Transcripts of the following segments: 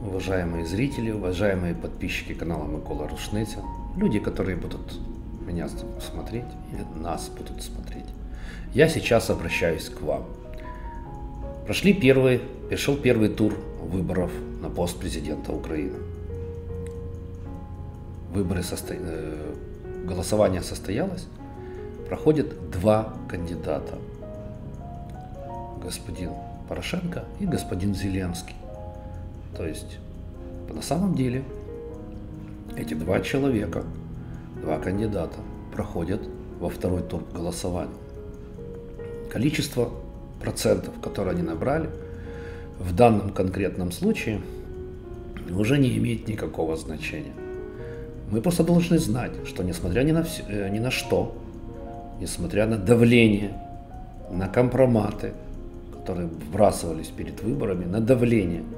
уважаемые зрители, уважаемые подписчики канала Микола Рушниця, люди, которые будут меня смотреть или нас будут смотреть. Я сейчас обращаюсь к вам. Прошли первый, пришел первый тур выборов на пост президента Украины. Выборы состо... Э, голосование состоялось. Проходят два кандидата. Господин Порошенко и господин Зеленский. То есть, на самом деле, эти два человека, два кандидата проходят во второй тур голосования. Количество процентов, которые они набрали, в данном конкретном случае уже не имеет никакого значения. Мы просто должны знать, что несмотря ни на, все, э, ни на что, несмотря на давление, на компроматы, которые вбрасывались перед выборами, на давление –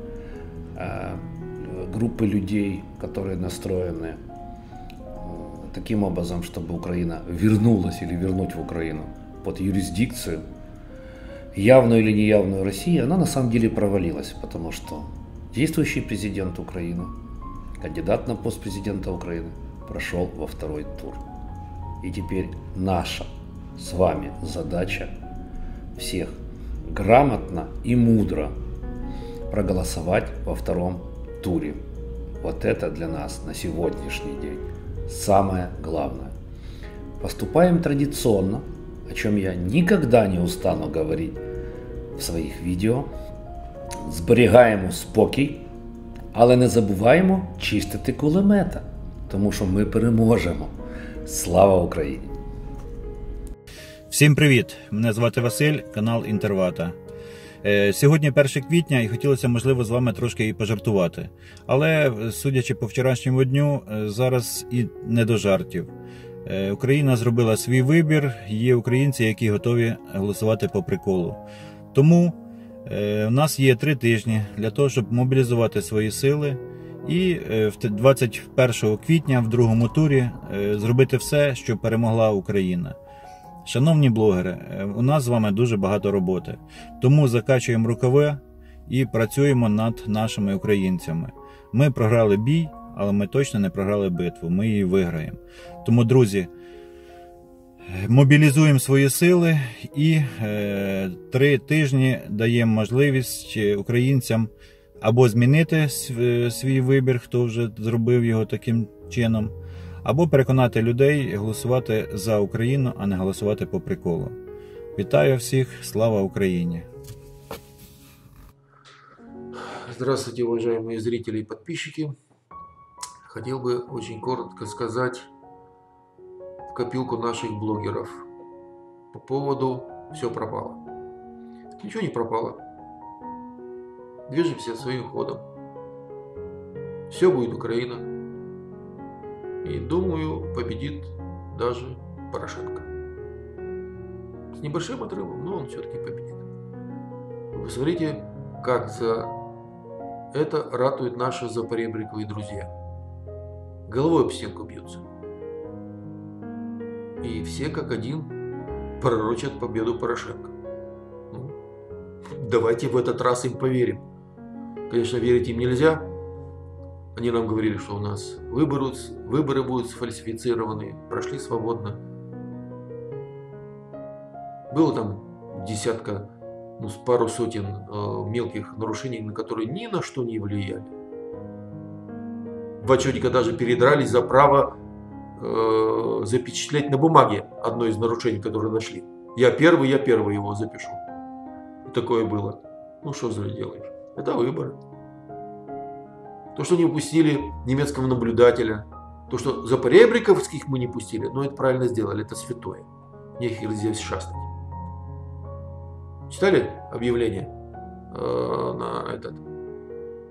группы людей, которые настроены э, таким образом, чтобы Украина вернулась или вернуть в Украину под юрисдикцию, явную или неявную России, она на самом деле провалилась, потому что действующий президент Украины, кандидат на пост президента Украины, прошел во второй тур. И теперь наша с вами задача всех грамотно и мудро проголосовать во втором туре. Вот это для нас на сегодняшний день самое главное. Поступаем традиционно, о чем я никогда не устану говорить в своїх відео. Зберігаємо спокій, але не забуваємо чистити кулемета, тому що ми переможемо. Слава Україні! Всім привіт! Мене звати Василь, канал Інтервата. Е, сьогодні 1 квітня і хотілося, можливо, з вами трошки і пожартувати. Але, судячи по вчорашньому дню, е, зараз і не до жартів. Е, Україна зробила свій вибір, є українці, які готові голосувати по приколу. Тому у нас є три тижні для того, щоб мобілізувати свої сили і 21 квітня в другому турі зробити все, щоб перемогла Україна. Шановні блогери, е, у нас з вами дуже багато роботи, тому закачуємо рукави і працюємо над нашими українцями. Ми програли бій, але ми точно не програли битву. Ми її виграємо. Тому, друзі, мобілізуємо свої сили і е, три тижні даємо можливість українцям або змінити свій вибір, хто вже зробив його таким чином або переконати людей голосувати за Україну, а не голосувати по приколу. Вітаю всіх, слава Україні! Здравствуйте, уважаемые зрители и подписчики. Хотел бы очень коротко сказать в копилку наших блогеров по поводу «все пропало». Ничего не пропало. Движемся своим ходом. Все будет Украина. И думаю, победит даже Порошенко. С небольшим отрывом, но он все-таки победит. Вы смотрите, как за это ратуют наши запоребриковые друзья. Головой об стенку бьются. И все как один пророчат победу Порошенко. Ну, давайте в этот раз им поверим. Конечно, верить им нельзя, они нам говорили, что у нас выборы, выборы будут сфальсифицированы, прошли свободно. Было там десятка, ну, пару сотен э, мелких нарушений, на которые ни на что не влияли. Два человека даже передрались за право э, запечатлеть на бумаге одно из нарушений, которые нашли. Я первый, я первый его запишу. такое было. Ну что зря делаешь? Это выборы. То, что не упустили немецкого наблюдателя, то, что запоребриковских мы не пустили, но это правильно сделали, это святое. Нехер здесь шастать. Читали объявление э, на этот?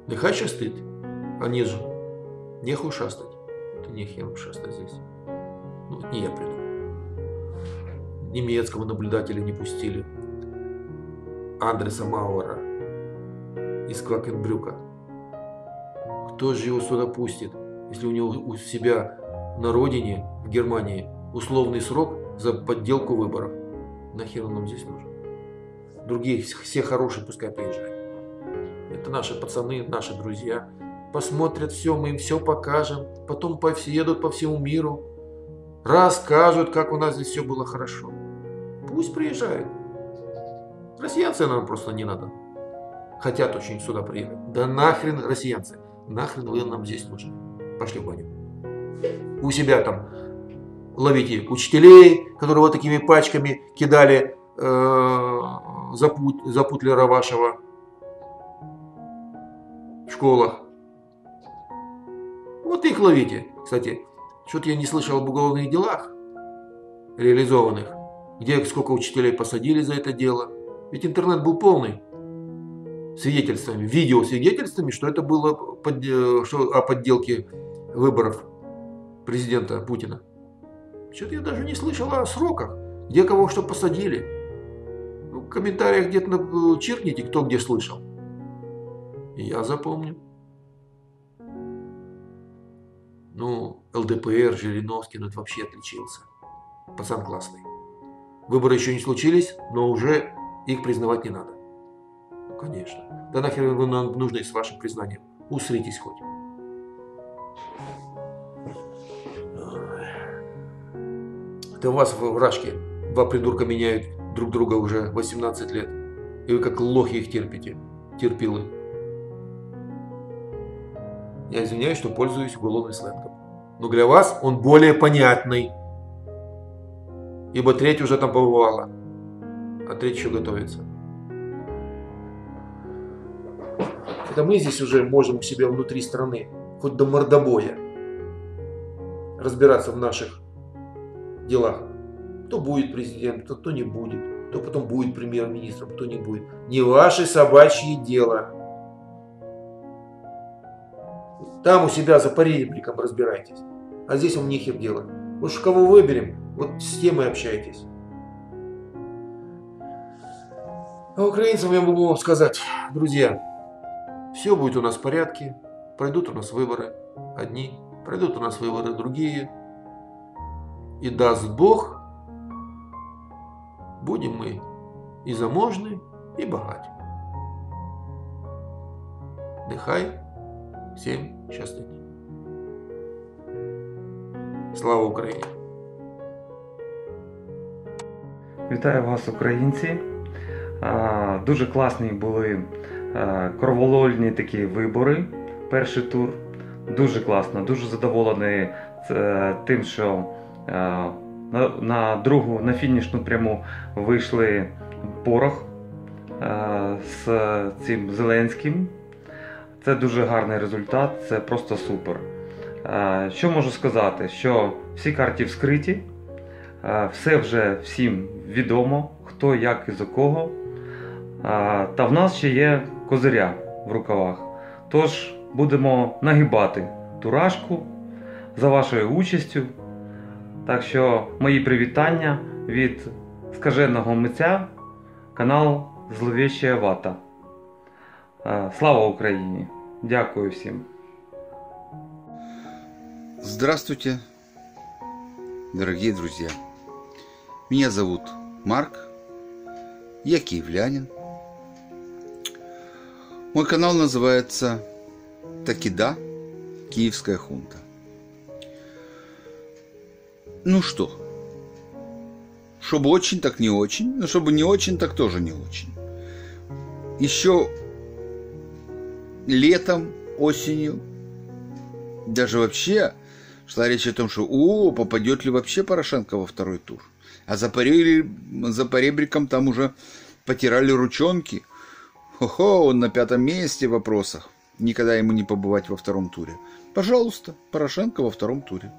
Нехай шастает, а не же. Нехуй шастать. Это нехер шастать здесь. Ну, не я придумал. Немецкого наблюдателя не пустили. Андреса Мауэра из Квакенбрюка. Кто же его сюда пустит, если у него у себя на родине, в Германии, условный срок за подделку выборов? Нахер он нам здесь нужен? Другие все хорошие пускай приезжают. Это наши пацаны, наши друзья. посмотрят все, мы им все покажем, потом по, едут по всему миру, расскажут, как у нас здесь все было хорошо. Пусть приезжают. Россиянцы нам просто не надо. Хотят очень сюда приехать. Да нахрен россиянцы. Нахрен вы нам здесь нужны. Пошли в баню. У себя там ловите учителей, которые вот такими пачками кидали э, запут, запутлера вашего в школах. Вот их ловите. Кстати, что-то я не слышал об уголовных делах реализованных, где сколько учителей посадили за это дело. Ведь интернет был полный свидетельствами, видеосвидетельствами, что это было под, э, что, о подделке выборов президента Путина. Что-то я даже не слышал о сроках, где кого что посадили. Ну, в комментариях где-то э, чиркните, кто где слышал. Я запомню. Ну, ЛДПР, Жириновский, ну это вообще отличился. Пацан классный. Выборы еще не случились, но уже их признавать не надо. Конечно. Да нахер нам нужны с вашим признанием. Усритесь хоть. Это у вас в Рашке два придурка меняют друг друга уже 18 лет. И вы как лохи их терпите. Терпилы. Я извиняюсь, что пользуюсь уголовным сленгом. Но для вас он более понятный. Ибо треть уже там побывала. А треть еще готовится. Это мы здесь уже можем у себя внутри страны, хоть до мордобоя, разбираться в наших делах. Кто будет президентом, кто не будет, кто потом будет премьер-министром, кто не будет. Не ваше собачье дело. Там у себя за поребриком разбирайтесь. А здесь вам нехер делать. Вот кого выберем, вот с тем и общайтесь. А украинцам я могу вам сказать, друзья, все будет у нас в порядке, пройдут у нас выборы одни, пройдут у нас выборы другие. И даст Бог, будем мы и заможны, и богаты. Нехай всем щастить. Слава Україні! Вітаю вас, українці. Дуже класні були Кроволольні такі вибори. Перший тур. Дуже класно, дуже задоволений е, тим, що на другу на фінішну пряму вийшли порох з цим Зеленським. Це дуже гарний результат, це просто супер. Що можу сказати? Що всі карти вскриті, все вже всім відомо, хто як і за кого. Та в нас ще є козиря в рукавах. Тож будемо нагибати турашку за вашою участю. Так що мої привітання від скаженого митця, канал Зловещая Вата. Слава Україні! Дякую всім! Здравствуйте, дорогие друзья! Меня зовут Марк, я киевлянин. Мой канал называется Такида, Киевская хунта. Ну что, чтобы очень, так не очень, но чтобы не очень, так тоже не очень. Еще летом, осенью, даже вообще шла речь о том, что о, попадет ли вообще Порошенко во второй тур. А за, пари, за поребриком там уже потирали ручонки – Хо-хо, он на пятом месте в вопросах. Никогда ему не побывать во втором туре. Пожалуйста, Порошенко во втором туре.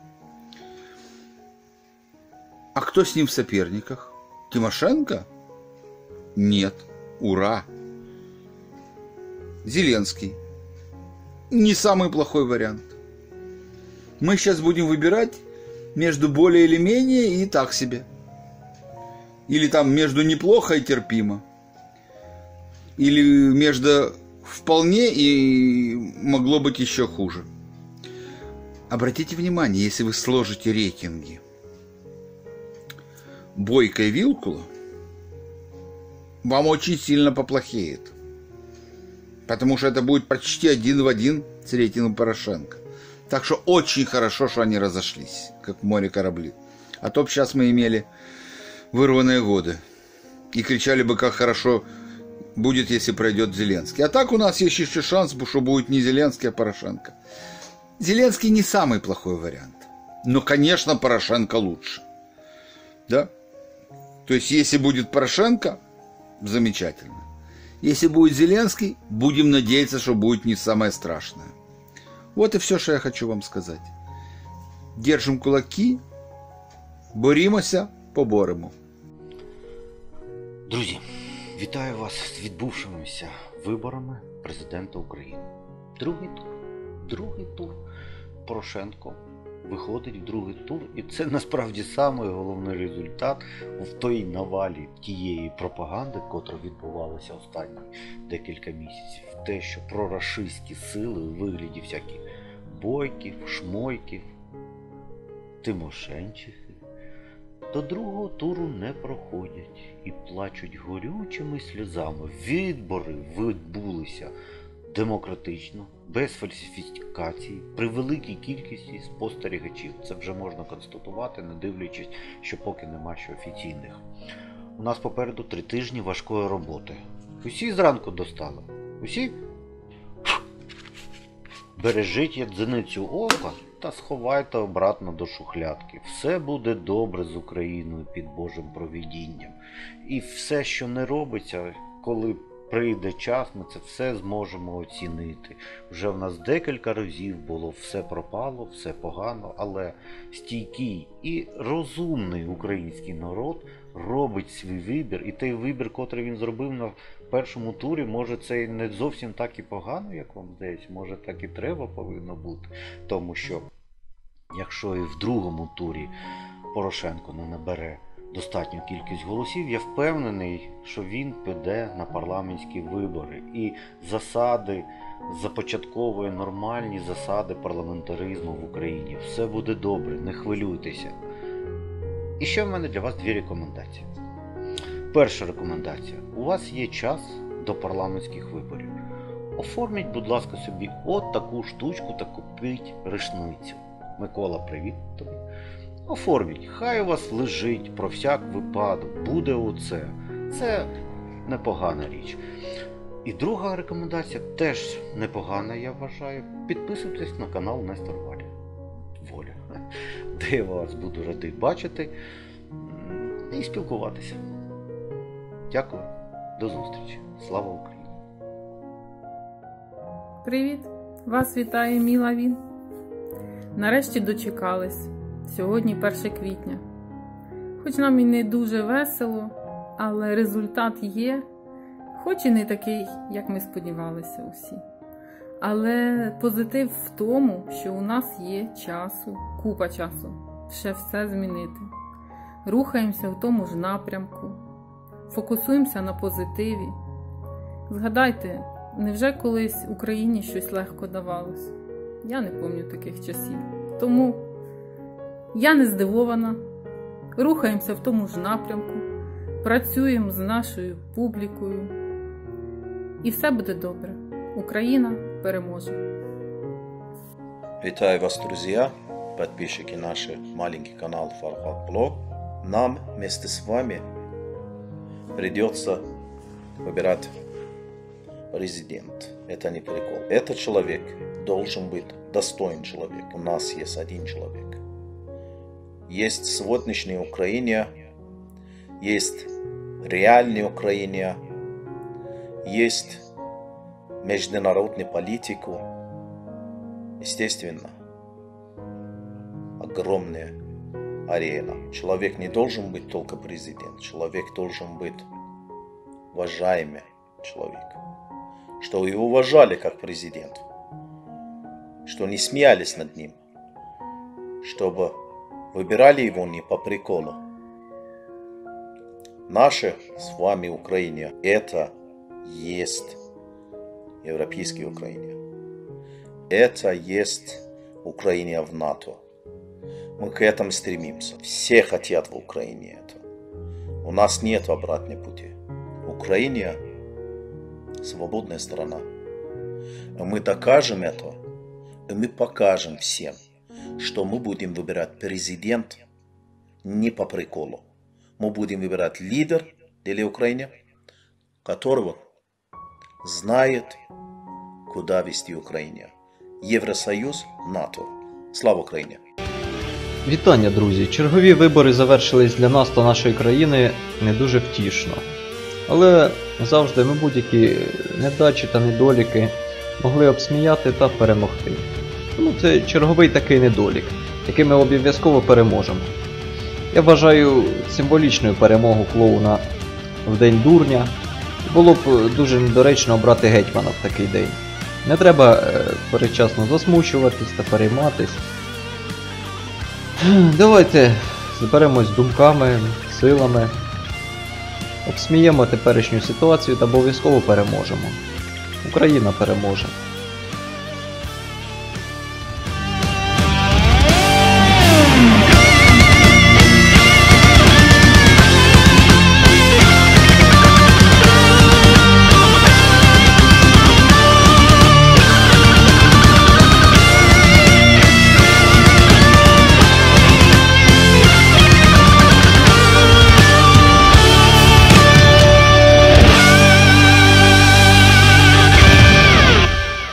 А кто с ним в соперниках? Тимошенко? Нет. Ура. Зеленский. Не самый плохой вариант. Мы сейчас будем выбирать между более или менее и так себе. Или там между неплохо и терпимо или между вполне и могло быть еще хуже. Обратите внимание, если вы сложите рейтинги Бойко и Вилкула, вам очень сильно поплохеет. Потому что это будет почти один в один с рейтингом Порошенко. Так что очень хорошо, что они разошлись, как море корабли. А то бы сейчас мы имели вырванные годы. И кричали бы, как хорошо будет, если пройдет Зеленский. А так у нас есть еще шанс, что будет не Зеленский, а Порошенко. Зеленский не самый плохой вариант. Но, конечно, Порошенко лучше. Да? То есть, если будет Порошенко, замечательно. Если будет Зеленский, будем надеяться, что будет не самое страшное. Вот и все, что я хочу вам сказать. Держим кулаки, борімося, поборемо. Друзі, вітаю вас з відбувшимися виборами президента України. Другий тур. Другий тур. Порошенко виходить в другий тур, і це насправді самий головний результат в той навалі тієї пропаганди, котра відбувалася останні декілька місяців. Те, що прорашистські сили у вигляді всяких бойків, шмойків, Тимошенчихи до другого туру не проходять і плачуть горючими сльозами. Відбори відбулися демократично, без фальсифікацій, при великій кількості спостерігачів. Це вже можна констатувати, не дивлячись, що поки нема ще офіційних. У нас попереду три тижні важкої роботи. Усі зранку достали. Усі бережіть як зеницю ока та сховайте обратно до шухлядки. Все буде добре з Україною під Божим провідінням. І все, що не робиться, коли прийде час, ми це все зможемо оцінити. Вже в нас декілька разів було все пропало, все погано, але стійкий і розумний український народ робить свій вибір, і той вибір, котрий він зробив на першому турі, може це не зовсім так і погано, як вам здається, може так і треба повинно бути. Тому що, якщо і в другому турі Порошенко не набере достатню кількість голосів, я впевнений, що він піде на парламентські вибори і засади започатковує нормальні засади парламентаризму в Україні. Все буде добре, не хвилюйтеся. І ще в мене для вас дві рекомендації. Перша рекомендація. У вас є час до парламентських виборів. Оформіть, будь ласка, собі от таку штучку та купіть рушницю. Микола, привіт тобі. Оформіть, хай у вас лежить про всяк випадок, буде оце. Це непогана річ. І друга рекомендація теж непогана, я вважаю. Підписуйтесь на канал Нестор Валя. Воля. Де я вас буду радий бачити і спілкуватися. Дякую, до зустрічі. Слава Україні! Привіт! Вас вітає Міла Він. Нарешті дочекались. Сьогодні 1 квітня. Хоч нам і не дуже весело, але результат є, хоч і не такий, як ми сподівалися усі. Але позитив в тому, що у нас є часу, купа часу, ще все змінити. Рухаємося в тому ж напрямку, фокусуємося на позитиві. Згадайте, невже колись Україні щось легко давалось? Я не пам'ятаю таких часів. Тому я не здивована. Рухаємося в тому ж напрямку, працюємо з нашою публікою. І все буде добре. Україна переможе. Вітаю вас, друзья, подписчики нашего маленький канал Фархат Блог. Нам вместе с вами придется выбирать президент. Это не прикол. Этот человек должен быть достоин человек. У нас есть один человек. Есть сегодняшняя Украина, есть реальная Украина, есть международную политику. Естественно, огромная арена. Человек не должен быть только президент. Человек должен быть уважаемый человек. Что его уважали как президент. Что не смеялись над ним. Чтобы выбирали его не по приколу. Наша с вами Украина это есть европейский Украина. Это есть Украина в НАТО. Мы к этому стремимся. Все хотят в Украине это. У нас нет обратной пути. Украина свободная страна. Мы докажем это, и мы покажем всем, что мы будем выбирать президент не по приколу. Мы будем выбирать лидер для Украины, которого знает, куда вести Украине. Євросоюз, НАТО. Слава Україні! Вітання, друзі! Чергові вибори завершились для нас та нашої країни не дуже втішно. Але завжди ми будь-які недачі та недоліки могли обсміяти та перемогти. Тому це черговий такий недолік, який ми обов'язково переможемо. Я вважаю символічною перемогу клоуна в День дурня. Було б дуже недоречно обрати гетьмана в такий день. Не треба е, передчасно засмучуватись та перейматись. Давайте зберемось думками, силами, обсміємо теперішню ситуацію та обов'язково переможемо. Україна переможе.